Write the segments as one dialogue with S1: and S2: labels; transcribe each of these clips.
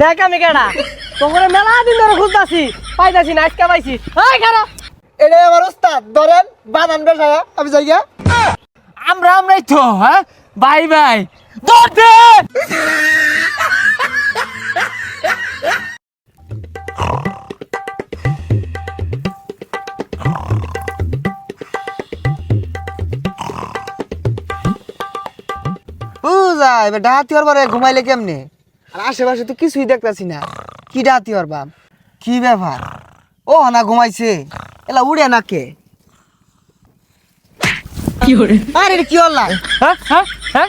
S1: দেখ আমি কেডা? তোমরা মেলা দিন ধরে খুঁজতাছি পাইতাছি না আজকে পাইছি। এই খারাপ
S2: এটাই আমার উস্তাদ ধরেন বানান বেসায়া আমি যাই গিয়া।
S3: আমরা আমরাই তো হ্যাঁ? Bye bye.
S2: বুঝা এবার ডাহাতি হওয়ার পরে ঘুমাইলে কেমনে? আর আশেপাশে তো কিছুই দেখতাছি না। কি ডাহাতি হওয়ার বাপ? কি ব্যাপার? ও না ঘুমাইছে। এলা উড়ে না কে? আরে এটা কি হল্লা
S3: হ্যাঁ হ্যাঁ হ্যাঁ।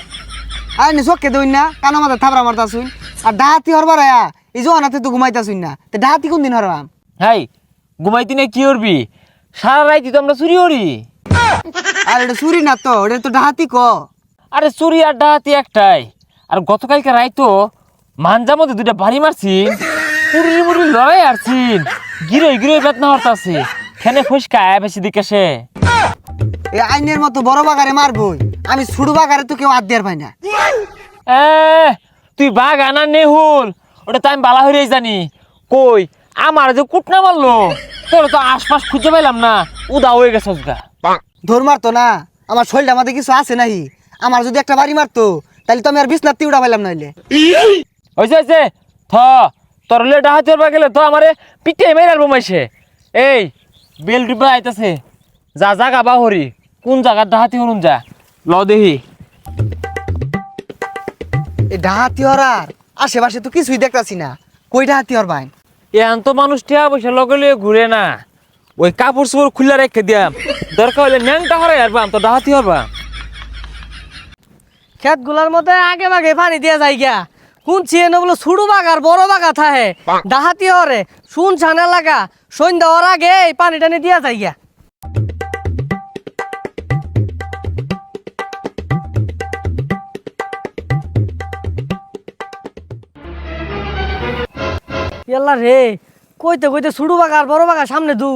S2: আরে নি চোখকে দইন না কানো মাথা থাবড়া মারতাছুন। আর ডাহাতি হওয়ার পরে এই জোহানাতে তো ঘুমাইতাছুন না। তো ডাহাতি কোন দিন হরবাম
S3: হাই ঘুমাইতি না কি করবি? সারা রাইতি তো আমরা চুরি করি।
S2: আর এটা চুরি না তো এটা তো ডাহাতি ক।
S3: আরে চুরি আর ডাহাতি একটাই। আর গতকালকে রাইতো মানজার মধ্যে দুইটা বাড়ি মারছি পুরি মুড়ি লড়াই আরছিন গিরে গিরে বেতনা হরতাছে খেনে ফুসকা বেশি দিকে সে।
S2: এই আইনের মতো বড় বাগারে মারবই আমি ছোট বাগারে তো কেউ হাত দেওয়ার পাই না।
S3: এ তুই বাঘ আনা নেহুল ওটা তো আমি বালা হয়ে জানি। কই আমার যে কুটনা মারলো তোর তো আশপাশ খুঁজে পাইলাম না উদা হয়ে গেছে গা
S2: ধর মারতো না আমার শরীরটা মাঝে কিছু আছে নাহি আমার যদি একটা বাড়ি মারতো তাহলে তো আমি আর বিছনার তিউড়া পাইলাম নাইলে।
S3: হয়েছে হয়েছে থ তোর লে ডাহাতি হরবা গেলে তো আমারে পিঠে মেরে আলবো মাইছে এই বেল ডিব্বা আইতাছে। যা জাগা বাহরি কোন জায়গার ডাহাতি হরুন যা। ল দেহি
S2: এই ডাহাতি হরার আশেপাশে তো কিছুই দেখতাছি না। কই ডাহাতি হর ভাই?
S3: এখন তো মানুষ টিয়া পয়সা লগে লগে ঘুরে না। ওই কাপড় চোপড় খুলে রেখে দিয়াম। দরকার হলে ন্যাংটা হরাই হারবাম তো ডাহাতি হরবা।
S1: খেতগুলার মধ্যে আগে ভাগে পানি দিয়া যায় গিয়া শুনছি এনে বলে ছুড়ু বাগার বড় বাগা থাহে। ডাহাতি হরে শুন ছানা লাগা। সন্ধ্যা হওয়ার আগে এই পানি টানি দিয়া গিয়া ইয়াল্লা রে কইতে কইতে ছুড়ু বাগার বড় বাগা সামনে দু।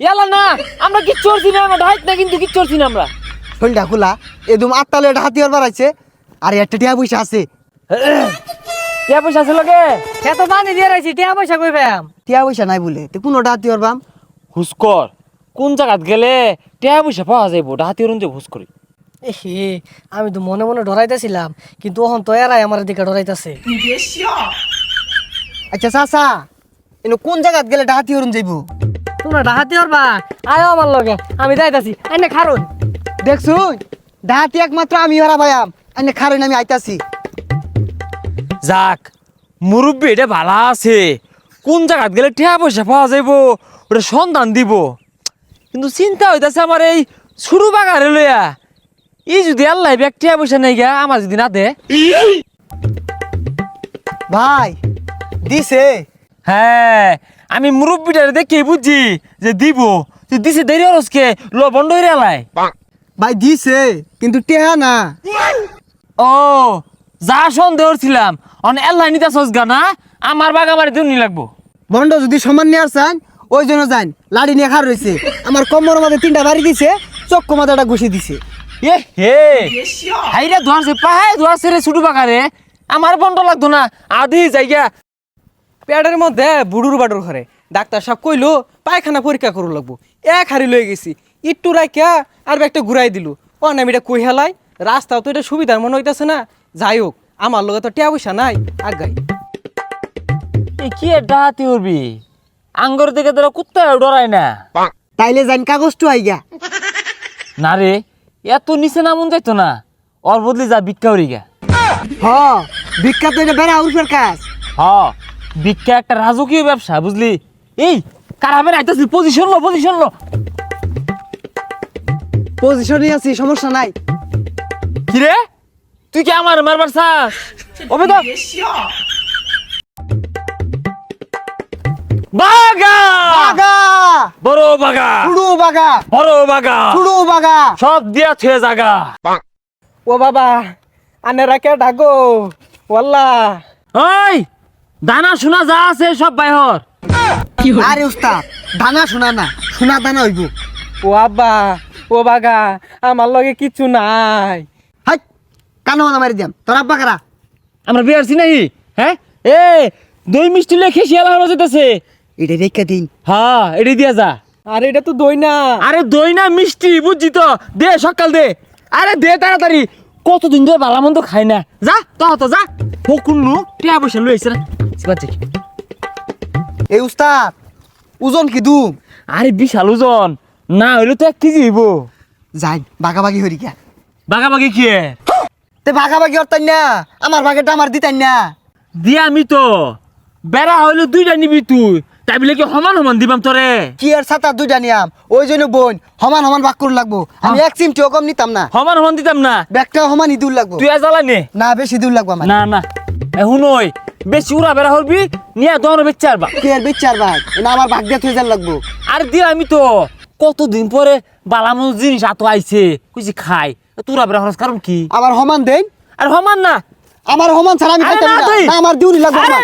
S3: ইয়ালা না আমরা কিচ্ছু করছি না আমরা ডাইট না কিন্তু কিচ্ছু করছি না আমরা।
S2: শরীরটা খোলা এদম আত্মালে ডাহাতি হর বাড়াইছে আর একটা টিয়া পয়সা আছে
S3: টিয়া পয়সা আছে লগে?
S1: এত পানি দিয়ে রাখছি টিয়া পয়সা কই পাম?
S2: টিয়া পয়সা নাই বলে তো কোনো ডাহাতি হর বাম
S3: হুসকর কোন জায়গাত গেলে টিয়া পয়সা পাওয়া যাইব ডাহাতি হরুন যে হুস করি।
S1: এহে আমি তো মনে মনে ডরাইতেছিলাম কিন্তু ওহন তো এরাই আমার দিকে ডরাইতেছে।
S2: আচ্ছা চাচা এনে কোন জায়গাত গেলে ডাহাতি হরুন যাইবো?
S1: তোমরা ডাহাতি হরবা আয়ো আমার লগে আমি যাইতাছি আইনে খারুন।
S2: দেখছুন ডাহাতি একমাত্র আমি হরা ভাইয়াম আইনে খারেন আমি আইতাছি।
S3: যাক মুরব্বী এটা ভালা আছে। কোন জায়গাত গেলে টিয়া পয়সা পাওয়া যাইব? ওটা সন্ধান দিব। কিন্তু চিন্তা হইতাছে আমার এই শুরু বাগারে লইয়া। ই যদি আল্লাহ ব্যাগ টিয়া পয়সা নেই গা আমার যদি না দে।
S2: ভাই দিছে?
S3: হ্যাঁ আমি মুরব্বীটারে দেখে বুঝছি যে দিব। তুই দিছে দেরি হরসকে ল বন্ধ হয়ে
S2: ভাই দিছে কিন্তু টেহা না।
S3: ও যা সন্দেহ ছিলাম অন এল্লাই নিতে গা না আমার বাগ আমার দুনি লাগবো।
S2: বন্ড যদি সমান নিয়ে আসছেন ওই জন্য যান লাড়ি নিয়ে খার রয়েছে আমার কম্বর মাঝে তিনটা বাড়ি দিছে চক্কু মাথাটা ঘুষি দিছে।
S3: এ হে হাইরা ধোয়ারছে পাহায় ধোয়ারছে রে ছুটু বাগারে আমার বন্ধ লাগতো না আদি যাইগা
S4: পেটের মধ্যে বুড়ুর বাডুর ঘরে ডাক্তার সাহেব কইলো পায়খানা পরীক্ষা করু লাগবো। এক হাড়ি লয়ে গেছি ইট্টু রাখিয়া আর একটা ঘুরাই দিলু। ও না আমি এটা কই হেলাই রাস্তাও তো এটা সুবিধার মনে হইতাছে না। যাই হোক আমার লগে তো টিয়া পয়সা নাই আগাই।
S3: এ কি ডাহাতি উঠবি আঙ্গর দিকে তোরা কুত্তা ডরায় না।
S2: তাইলে কাগজটু আইগা।
S3: না রে এত নিচে নামুন যাইতো না ওর বদলি যা ভিক্ষা উড়ি গা।
S2: হ বিখ্যাত এটা বেড়া উরফের কাজ।
S3: হ ভিক্ষা একটা রাজকীয় ব্যবসা বুঝলি? এই কারাবের আইতাছি পজিশন লো পজিশন লো।
S2: পজিশনে আছি সমস্যা নাই।
S3: কি রে? তুই কি আমার মারবার চাস? ওবে তো বাগা
S2: বাগা
S3: বড় বাগা
S2: ছুড়ু বাগা
S3: বড় বাগা
S2: ছুড়ু বাগা
S3: সব দিয়া থুয়ে জাগা।
S4: ও বাবা আনে রাখে ডাকো। ওয়াল্লা।
S3: ওই দানা শোনা যা আছে সব বাইহর।
S2: আরে উস্তাদ দানা শোনা না শোনা দানা হইব।
S4: ও আব্বা ও বাগা আমার লগে কিচ্ছু নাই।
S2: কানো মানা মারি দিয়াম। তোর আব্বা কারা?
S3: আমরা বিয়ারছি নাহি হ্যাঁ? এ দই মিষ্টি লেখে শিয়ালা হলো যেতেছে
S2: এটা রেখে দিন।
S3: হ্যাঁ এটি দিয়া যা।
S4: আরে এটা তো দই না।
S3: আরে দই না মিষ্টি বুঝছি তো। দে সকাল দে। আরে দে তাড়াতাড়ি। কতদিন ধরে ভালো মন্দ খাই না। যা তো তো যা। ফকুন্নু টিয়া বসে লইছে না।
S2: এই উস্তাদ ওজন কি দুম?
S3: আরে বিশাল ওজন। না হইলে তো এক কেজি হইব।
S2: যাই বাগাবাগি হরি গিয়া।
S3: বাগাবাগি কি
S2: তে বাগাবাগি হরতাই না আমার ভাগেটা আমার দিতাই না।
S3: দিয়া আমি তো বেড়া হইলে দুইটা নিবি তুই তাই বলে কি সমান সমান দিবাম তোরে?
S2: কি আর সাতা দুইটা নিয়াম ওই জন্য বোন সমান সমান ভাগ করে লাগবো। আমি এক চিমটিও কম নিতাম না।
S3: সমান সমান দিতাম না?
S2: ব্যাগটাও সমানই দূর লাগবো।
S3: তুই জ্বালা নে।
S2: না বেশি দূর লাগবো আমার।
S3: না না এখন ওই বেশি উড়া বেড়া হরবি নিয়ে দোকানে বেচে আরবা
S2: কি আর বিচার ভাই না আমার ভাগ দিয়ে যার লাগবো।
S3: আর দিয়া আমি তো কতদিন পরে বালামো জিনিস আতো আইছে? কইছি খাই তোরা বেড়া হরস কারণ কি?
S2: আমার সমান দেন?
S3: আর সমান না।
S2: আমার সমান ছাড়া আমি খাইতাম
S3: না
S2: না। আমার দিউনি লাগবো আমার।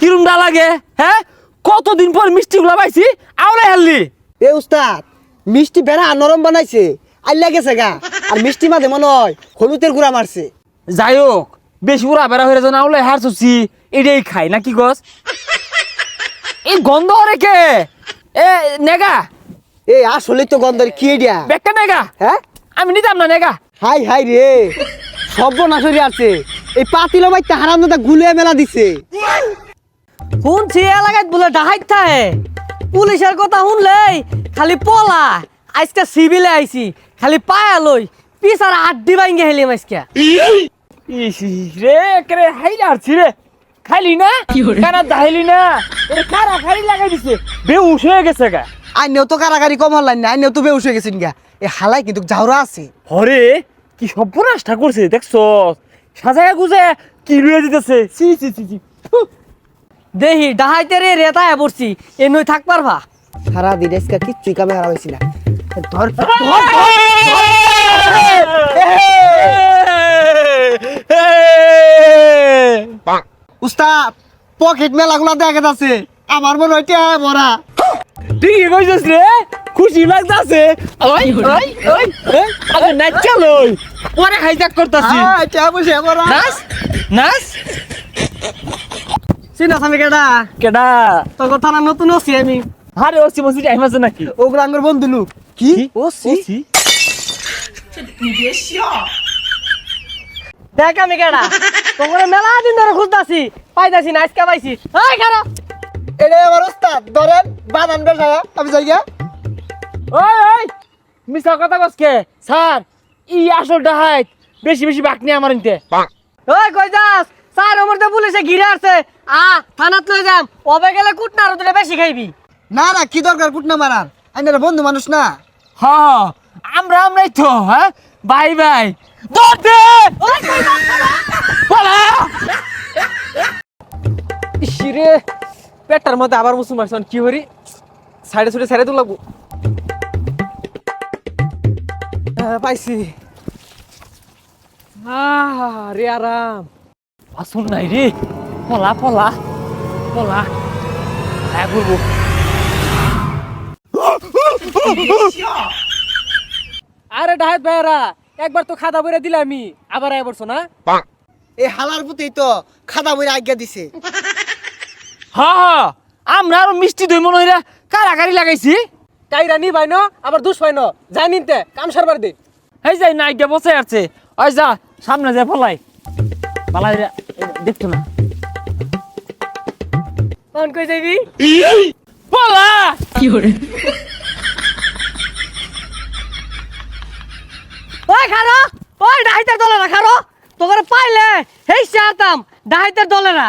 S3: কিরম ডা লাগে? হ্যাঁ? কতদিন পর মিষ্টি গুলা পাইছি? আওলাই হারলি
S2: এ উস্তাদ মিষ্টি বেড়া নরম বানাইছে। আল্লা গেছে গা। আর মিষ্টি মাঝে মনে হয় হলুদের গুড়া মারছে।
S3: যাই হোক বেশি উড়া বেড়া হয়ে যেন আওলাই হার চুছি এটাই খাই না কি গছ? এই গন্ধ কে? এ নেগা।
S2: এ আসলে তো গন্ধের কি দিয়া
S3: বেকা নেগা।
S2: হ্যাঁ?
S3: আমি নিতাম না নেগা।
S2: হাই হাই রে। সর্বনাশরি আছে। এই পাতিল বাইতে হারাম দাদা গুলিয়ে মেলা দিছে।
S1: শুনছি এলাকায় বলে ডাহাইত থাকে পুলিশের কথা শুনলেই খালি পলা। আজকে সিভিলে আইছি খালি পায়া লই। পিছার আড্ডি ভাঙ্গে হেলি আজকে।
S3: ইস রে করে হাইলা আরছি রে। খাইলি না কানা না কারা খালি লাগাই দিছে বেউস হয়ে গেছে গা
S2: আইনেও তো কারাগারি কম না আইনেও তো বেউস হয়ে গেছেন গা এ হালাই কিন্তু ঝাউরা আছে
S3: হরে কি সর্বনাশটা করছে দেখছ সাজায় গুজায় কি লুয়ে দিতেছে সি সি সি সি
S1: দেহি ডাহাইতে রে রেতায় পড়ছি এ নই থাক পারবা
S2: সারা দিন আজকে কিচ্ছুই কামে হারা হয়েছি না ধর উস্তাদ পকেট মেলা গুলা দেখা যাচ্ছে। আমার মনে হয় টিয়া ভরা
S3: ঠিকই কইছিস রে? খুশি লাগতাছে। ওই ওই ওই আগে নাচ চলই পরে হাইজাক করতাছি।
S2: বসে ভরা
S3: নাচ নাচ
S1: চিনাস আমি কেডা?
S3: কেডা?
S1: তোর কথা না নতুন আছি আমি।
S3: আরে ওসি মসি টাইম আছে নাকি?
S2: ওগুলো আঙ্গুর বন্ধু লোক। কি? O C
S3: OC?
S1: দেখ আমি কেডা। তোকে মেলা দিন ধরে খুঁজতাছি পাইতাছি না আজকে পাইছি। হাই খারাপ
S2: এটা আমার উস্তাদ ধরেন বানান বেসায়া আমি যাই গা
S3: ওই ওই মিছা কথা কসকে স্যার ই আসল ডাহাইত বেশি বেশি বাক নিয়ে আমার ইনতে।
S1: ওই কই যাস? স্যার আমার তো পুলিশে ঘিরে আসছে। আ থানাত লই যাম। অবে গেলে কুট না আরও দুটা বেশি খাইবি।
S2: না না কি দরকার কুটনা মারার? আইনারা বন্ধু মানুষ না।
S3: হ্যাঁ আমরা আমরাই তো হ্যাঁ? বাই বাই দৌড় দে পালা
S4: ইসিরে পেটটার মধ্যে আবার মুসুম মারছেন কি হরি সাইডে সুইডে সাইডে তো লাগবো পাইছি রে আরাম
S3: আসুন নাই রে পলা পলা পলা হ্যাঁ
S4: আরে ডাহাত ভাইরা একবার তো খাদা বইরা দিলে আমি আবার আয় বলছো না?
S2: এই হালার পুতেই তো খাদা বইরা আজ্ঞা দিছে।
S3: হ্যাঁ হ্যাঁ আমরা আরও মিষ্টি দই মনে হইরা কারাকারি লাগাইছি।
S4: কাইরা নি ভাই ন আবার দুষ ভাই ন যাই নিতে কাম সারবার দে।
S3: এই যাই না আজ্ঞা বসে আছে। ওই যা সামনে যা ফলাই। পালাই রে দেখতো না?
S1: কোন কই যাবি
S3: পলা
S1: ওই খারো ওই ডাহাইতের দলেরা খারো তোকে পাইলে হেই আতাম ডাহাইতের দলেরা